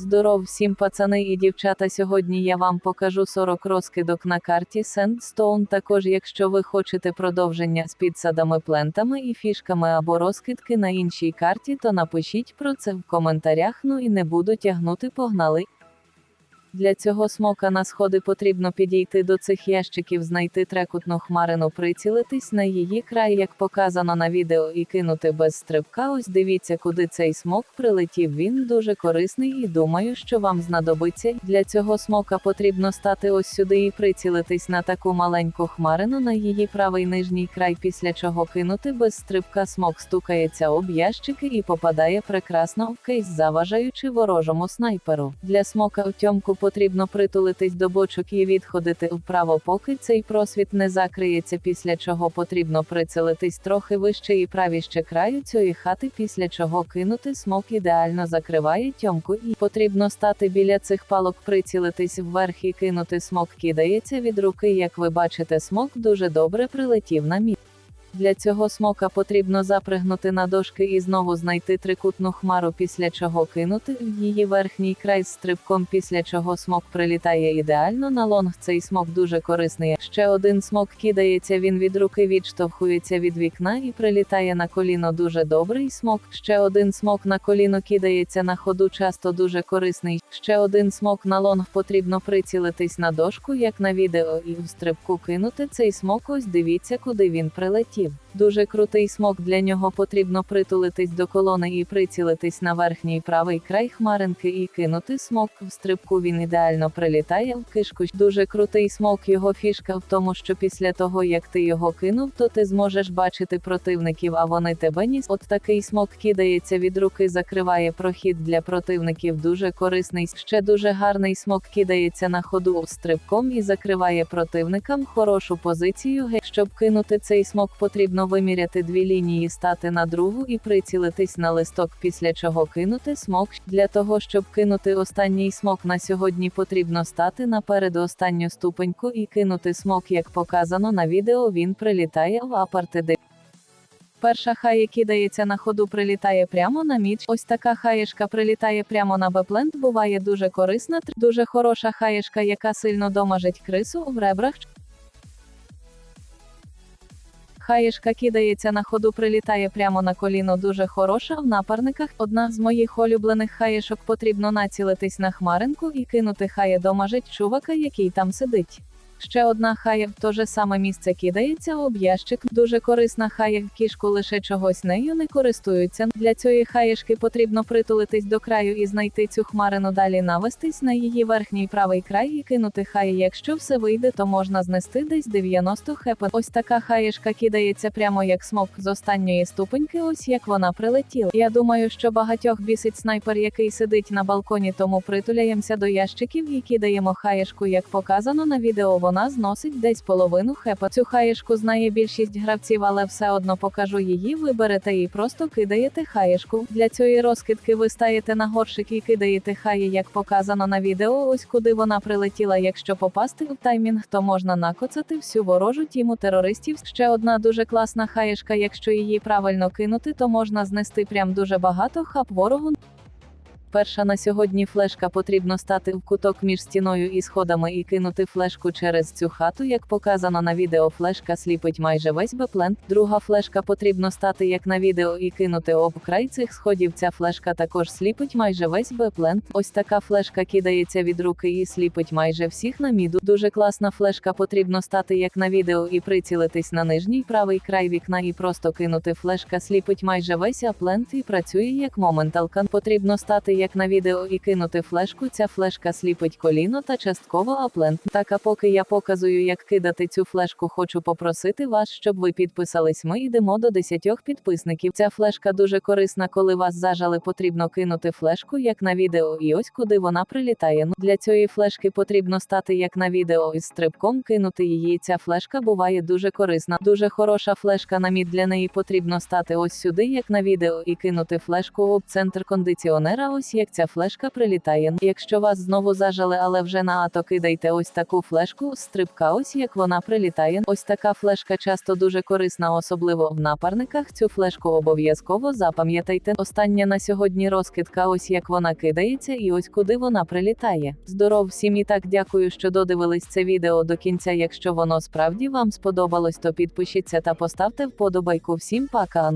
Здоров всім пацани і дівчата. Сьогодні я вам покажу 40 розкидок на карті Sandstone. Також, якщо ви хочете продовження з підсадами, плентами і фішками або розкидки на іншій карті, то напишіть про це в коментарях. Ну і не буду тягнути, погнали. Для цього смока на сходи потрібно підійти до цих ящиків, знайти трекутну хмарину, прицілитись на її край, як показано на відео, і кинути без стрибка. Ось дивіться, куди цей смок прилетів. Він дуже корисний і думаю, що вам знадобиться. Для цього смока потрібно стати ось сюди і прицілитись на таку маленьку хмарину на її правий нижній край, після чого кинути без стрибка смок стукається об ящики і попадає прекрасно в кейс, заважаючи ворожому снайперу. Для смока у тьомку потрібно притулитись до бочок і відходити вправо, поки цей просвіт не закриється, після чого потрібно прицелитись трохи вище і правіще краю цієї хати, після чого кинути смок ідеально закриває тьомку, і потрібно стати біля цих палок, прицілитись вверх і кинути смок кидається від руки. Як ви бачите, смок дуже добре прилетів на місце. Для цього смока потрібно запригнути на дошки і знову знайти трикутну хмару, після чого кинути в її верхній край з стрибком, після чого смок прилітає ідеально на лонг. Цей смок дуже корисний. Ще один смок кидається, він від руки відштовхується від вікна і прилітає на коліно. Дуже добрий смок. Ще один смок на коліно кидається на ходу, часто дуже корисний. Ще один смок на лонг потрібно прицілитись на дошку, як на відео, і в стрибку кинути цей смок. Ось дивіться, куди він прилетів життів. Дуже крутий смок для нього потрібно притулитись до колони і прицілитись на верхній правий край хмаринки і кинути смок. В стрибку він ідеально прилітає в кишку. Дуже крутий смок. Його фішка в тому, що після того як ти його кинув, то ти зможеш бачити противників, а вони тебе ніс. От такий смок кидається від руки, закриває прохід для противників. Дуже корисний. Ще дуже гарний смок кидається на ходу стрибком і закриває противникам хорошу позицію. Щоб кинути цей смок, потрібно виміряти дві лінії, стати на другу і прицілитись на листок, після чого кинути смок. Для того, щоб кинути останній смок на сьогодні, потрібно стати наперед останню ступеньку і кинути смок, як показано на відео. Він прилітає в апартеди. Перша хая кидається на ходу, прилітає прямо на міч. Ось така хаєшка прилітає прямо на беплент. Буває дуже корисна, дуже хороша хаєшка, яка сильно домажить крису в ребрах. Хаєшка кидається на ходу, прилітає прямо на коліно. Дуже хороша в напарниках. Одна з моїх улюблених хаєшок потрібно націлитись на хмаринку і кинути хає домажить чувака, який там сидить. Ще одна хая в то же саме місце кидається об ящик. Дуже корисна хая в кішку лише чогось нею не користуються. Для цієї хаєшки потрібно притулитись до краю і знайти цю хмарину далі навестись на її верхній правий край і кинути хай. Якщо все вийде, то можна знести десь 90 хп. Ось така хаєшка кидається прямо як смок з останньої ступеньки. Ось як вона прилетіла. Я думаю, що багатьох бісить снайпер, який сидить на балконі, тому притуляємося до ящиків і кидаємо хаєшку, як показано на відео. Вона зносить десь половину хепа. Цю хаєшку знає більшість гравців, але все одно покажу її. Ви берете і просто кидаєте хаєшку. Для цієї розкидки ви стаєте на горшик і кидаєте хаї, як показано на відео. Ось куди вона прилетіла. Якщо попасти в таймінг, то можна накоцати всю ворожу тіму терористів. Ще одна дуже класна хаєшка. Якщо її правильно кинути, то можна знести прям дуже багато хап ворогу. Перша на сьогодні флешка потрібно стати в куток між стіною і сходами і кинути флешку через цю хату, як показано на відео. Флешка сліпить майже весь беплент. Друга флешка потрібно стати як на відео і кинути об край цих сходів. Ця флешка також сліпить майже весь беплент. Ось така флешка кидається від руки і сліпить майже всіх на міду. Дуже класна флешка потрібно стати як на відео і прицілитись на нижній правий край вікна і просто кинути флешка сліпить майже весь аплент і працює як моменталкан. Потрібно стати як на відео і кинути флешку. Ця флешка сліпить коліно та частково аплент. Так а поки я показую, як кидати цю флешку, хочу попросити вас, щоб ви підписались. Ми йдемо до 10 підписників. Ця флешка дуже корисна, коли вас зажали. Потрібно кинути флешку, як на відео, і ось куди вона прилітає. Ну для цієї флешки потрібно стати як на відео із стрибком, кинути її. Ця флешка буває дуже корисна. Дуже хороша флешка на мід. Для неї потрібно стати ось сюди, як на відео, і кинути флешку об центр кондиціонера. Ось ось як ця флешка прилітає. Якщо вас знову зажали, але вже на ато кидайте ось таку флешку стрибка, ось як вона прилітає. Ось така флешка часто дуже корисна, особливо в напарниках. Цю флешку обов'язково запам'ятайте. Остання на сьогодні розкидка, ось як вона кидається, і ось куди вона прилітає. Здоров всім і так дякую, що додивились це відео до кінця. Якщо воно справді вам сподобалось, то підпишіться та поставте вподобайку. Всім пока.